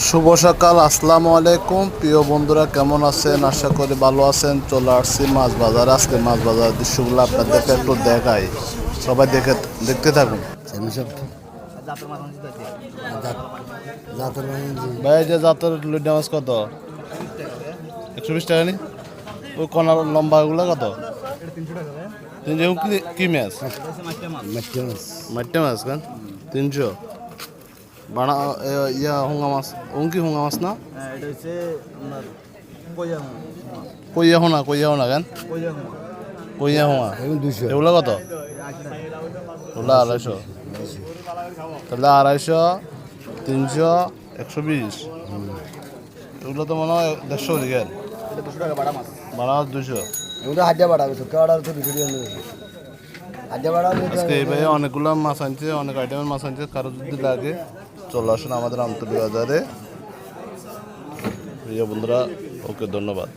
শুভ সকাল আসসালামু আলাইকুম। প্রিয় বন্ধুরা কেমন আছেন? আশা করি ভালো আছেন। চলে আসছি মাছ বাজার আজকে মাছ বাজার দৃশ্যগুলো আপনাদেরকে একটু দেখাই। সবাই দেখে দেখতে থাকুন। ভাই যে জাতের লুডি মাছ কত? একশো বিশ টাকা নি? ওই কনার লম্বাগুলো কত? তিনশো। কি কি মাছ? মাছ কেন? তিনশো। বাড়া ইয়া হুঙ্গা মাছ ওং কি হুঙ্গা মাছ না এটা হচ্ছে আপনার কইয়া কইয়া হোনা কইয়া হোনা কেন কইয়া হুঙ্গা দুশো এগুলো কত ওগুলো আড়াইশো তাহলে আড়াইশো তিনশো একশো বিশ এগুলো তো মনে হয় দেড়শো দিকে বাড়া মাছ দুশো ওটা হাজার বাড়া শুক্র বাড়া তো দুশো হাজার বাড়া আজকে এই ভাই অনেকগুলো মাছ আনছে অনেক আইটেমের মাছ আনছে কারও যদি লাগে চলে আসুন আমাদের আমতলি বাজারে। প্রিয় বন্ধুরা ওকে ধন্যবাদ।